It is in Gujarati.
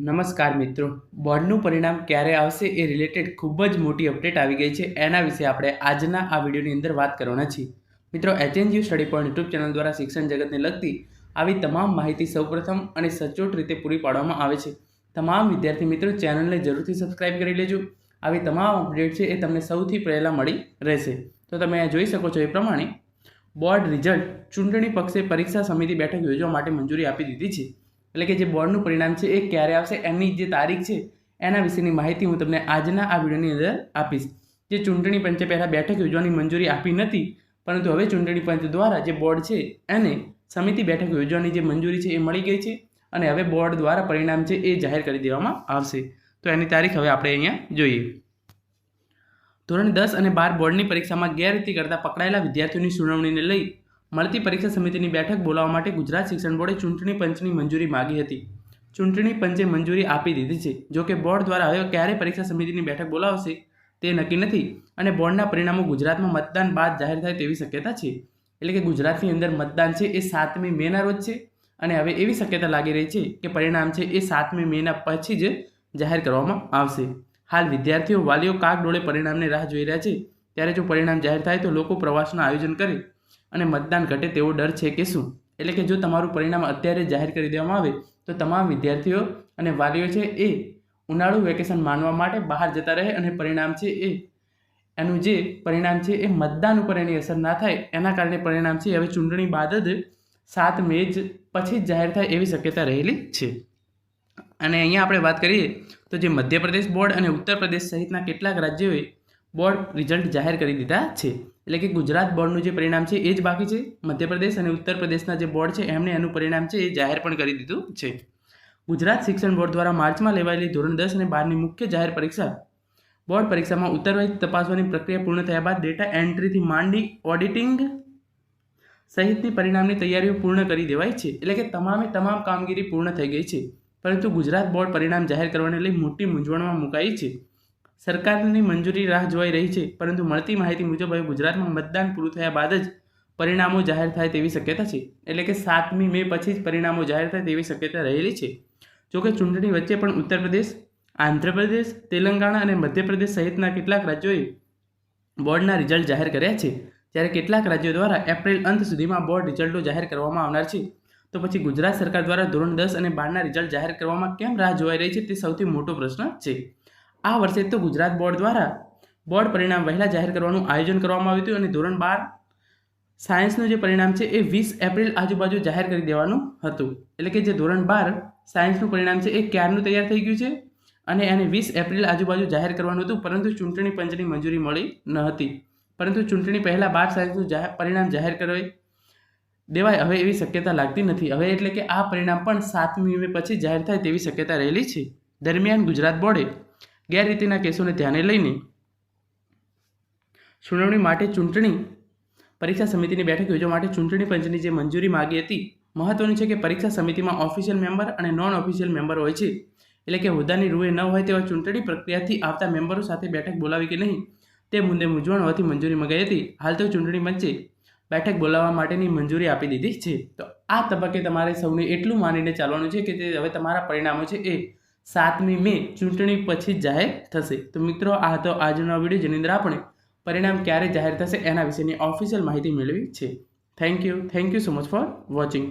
નમસ્કાર મિત્રો. બોર્ડનું પરિણામ ક્યારે આવશે એ રિલેટેડ ખૂબ જ મોટી અપડેટ આવી ગઈ છે. એના વિશે આપણે આજના આ વિડીયોની અંદર વાત કરવાના છીએ. મિત્રો HNGU study point YouTube channel દ્વારા શિક્ષણ જગતને લગતી આવી તમામ માહિતી સૌપ્રથમ અને સચોટ રીતે પૂરી પાડવામાં આવે છે. તમામ વિદ્યાર્થી મિત્રો, ચેનલને જરૂરથી સબસ્ક્રાઇબ કરી લેજો. આવી તમામ અપડેટ છે એ તમને સૌથી પહેલાં મળી રહેશે. તો તમે જોઈ શકો છો એ પ્રમાણે બોર્ડ રિઝલ્ટ ચૂંટણી પક્ષે પરીક્ષા સમિતિ બેઠક યોજવા માટે મંજૂરી આપી દીધી છે. એટલે કે જે બોર્ડનું પરિણામ છે એ ક્યારે આવશે, એમની જે તારીખ છે, એના વિશેની માહિતી હું તમને આજના આ વિડીયોની અંદર આપીશ. જે ચૂંટણી પંચે પહેલાં બેઠક યોજવાની મંજૂરી આપી નથી, પરંતુ હવે ચૂંટણી પંચ દ્વારા જે બોર્ડ છે એને સમિતિ બેઠક યોજવાની જે મંજૂરી છે એ મળી ગઈ છે અને હવે બોર્ડ દ્વારા પરિણામ છે એ જાહેર કરી દેવામાં આવશે. તો એની તારીખ હવે આપણે અહીંયા જોઈએ. ધોરણ દસ અને બાર બોર્ડની પરીક્ષામાં ગેરરીતિ કરતા પકડાયેલા વિદ્યાર્થીઓની સુનાવણીને લઈ મળતી પરીક્ષા સમિતિની બેઠક બોલાવવા માટે ગુજરાત શિક્ષણ બોર્ડે ચૂંટણી પંચની મંજૂરી માગી હતી. ચૂંટણી પંચે મંજૂરી આપી દીધી છે. જો કે બોર્ડ દ્વારા હવે ક્યારે પરીક્ષા સમિતિની બેઠક બોલાવશે તે નક્કી નથી અને બોર્ડના પરિણામો ગુજરાતમાં મતદાન બાદ જાહેર થાય તેવી શક્યતા છે. એટલે કે ગુજરાતની અંદર મતદાન છે એ સાતમી મેના રોજ છે અને હવે એવી શક્યતા લાગી રહી છે કે પરિણામ છે એ સાતમી મેના પછી જ જાહેર કરવામાં આવશે. હાલ વિદ્યાર્થીઓ વાલીઓ કાક ડોળે પરિણામને રાહ જોઈ રહ્યા છે. ત્યારે જો પરિણામ જાહેર થાય તો લોકો પ્રવાસનું આયોજન કરે અને મતદાન ઘટે તેવો ડર છે કે શું? એટલે કે જો તમારું પરિણામ અત્યારે જાહેર કરી દેવામાં આવે, તો તમામ વિદ્યાર્થીઓ અને વાલીઓ છે એ ઉનાળુ વેકેશન માનવા માટે બહાર જતા રહે અને પરિણામ છે એ, એનું જે પરિણામ છે એ મતદાન ઉપર એની અસર ના થાય, એના કારણે પરિણામ છે હવે ચૂંટણી બાદ જ સાત મે જ પછી જ જાહેર થાય એવી શક્યતા રહેલી છે. અને અહીંયા આપણે વાત કરીએ, તો જે મધ્યપ્રદેશ બોર્ડ અને ઉત્તર પ્રદેશ સહિતના કેટલાક રાજ્યોએ બોર્ડ રિઝલ્ટ જાહેર કરી દીધા છે. એટલે કે ગુજરાત બોર્ડનું જે પરિણામ છે એ જ બાકી છે. મધ્યપ્રદેશ અને ઉત્તર પ્રદેશના જે બોર્ડ છે એમણે એનું પરિણામ છે એ જાહેર પણ કરી દીધું છે. ગુજરાત શિક્ષણ બોર્ડ દ્વારા માર્ચમાં લેવાયેલી ધોરણ દસ અને બારની મુખ્ય જાહેર પરીક્ષા બોર્ડ પરીક્ષામાં ઉત્તરવાહી તપાસવાની પ્રક્રિયા પૂર્ણ થયા બાદ ડેટા એન્ટ્રીથી માંડી ઓડિટિંગ સહિતની પરિણામની તૈયારીઓ પૂર્ણ કરી દેવાય છે. એટલે કે તમામે તમામ કામગીરી પૂર્ણ થઈ ગઈ છે. પરંતુ ગુજરાત બોર્ડ પરિણામ જાહેર કરવાને લઈ મોટી મૂંઝવણમાં મુકાઈ છે. સરકારની મંજૂરી રાહ જોવાઈ રહી છે, પરંતુ મળતી માહિતી મુજબ હવે ગુજરાતમાં મતદાન પૂરું થયા બાદ જ પરિણામો જાહેર થાય તેવી શક્યતા છે. એટલે કે સાતમી મે પછી જ પરિણામો જાહેર થાય તેવી શક્યતા રહેલી છે. જોકે ચૂંટણી વચ્ચે પણ ઉત્તર પ્રદેશ, આંધ્રપ્રદેશ, તેલંગાણા અને મધ્યપ્રદેશ સહિતના કેટલાક રાજ્યોએ બોર્ડના રિઝલ્ટ જાહેર કર્યા છે. જ્યારે કેટલાક રાજ્યો દ્વારા એપ્રિલ અંત સુધીમાં બોર્ડ રિઝલ્ટો જાહેર કરવામાં આવનાર છે. તો પછી ગુજરાત સરકાર દ્વારા ધોરણ દસ અને બારના રિઝલ્ટ જાહેર કરવામાં કેમ રાહ જોવાઈ રહી છે તે સૌથી મોટો પ્રશ્ન છે. આ વર્ષે તો ગુજરાત બોર્ડ દ્વારા બોર્ડ પરિણામ વહેલા જાહેર કરવાનું આયોજન કરવામાં આવ્યું હતું અને ધોરણ બાર સાયન્સનું જે પરિણામ છે એ વીસ એપ્રિલ આજુબાજુ જાહેર કરી દેવાનું હતું. એટલે કે જે ધોરણ બાર સાયન્સનું પરિણામ છે એ ક્યારનું તૈયાર થઈ ગયું છે? અને એને વીસ એપ્રિલ આજુબાજુ જાહેર કરવાનું હતું, પરંતુ ચૂંટણી પંચની મંજૂરી મળી ન હતી. પરંતુ ચૂંટણી પહેલાં બાર સાયન્સનું પરિણામ જાહેર કરવાય દેવાય હવે એવી શક્યતા લાગતી નથી. હવે એટલે કે આ પરિણામ પણ સાતમી મે પછી જાહેર થાય તેવી શક્યતા રહેલી છે. દરમિયાન ગુજરાત બોર્ડે ગેરરીતિના કેસોને ધ્યાને લઈને સુનાવણી માટે ચૂંટણી પરીક્ષા સમિતિની બેઠક યોજવા માટે ચૂંટણી પંચની જે મંજૂરી માગી હતી, મહત્વનું છે કે પરીક્ષા સમિતિમાં ઓફિશિયલ મેમ્બર અને નોન ઓફિશિયલ મેમ્બર હોય છે. એટલે કે હોદ્દાની રૂએ ન હોય તેવા ચૂંટણી પ્રક્રિયાથી આવતા મેમ્બરો સાથે બેઠક બોલાવી કે નહીં, તે મુદ્દે મૂંઝવણ હોવાથી મંજૂરી મગાઈ હતી. હાલ તો ચૂંટણી પંચે બેઠક બોલાવવા માટેની મંજૂરી આપી દીધી છે. તો આ તબક્કે તમારે સૌને એટલું માનીને ચાલવાનું છે કે તે હવે તમારા પરિણામો છે એ સાતમી મે ચૂંટણી પછી જાહેર થશે. તો મિત્રો, આ હતો આજનો વીડિયો જેની અંદર આપણે પરિણામ ક્યારે જાહેર થશે એના વિશેની ઓફિશિયલ માહિતી મેળવી છે. Thank you thank you so much for watching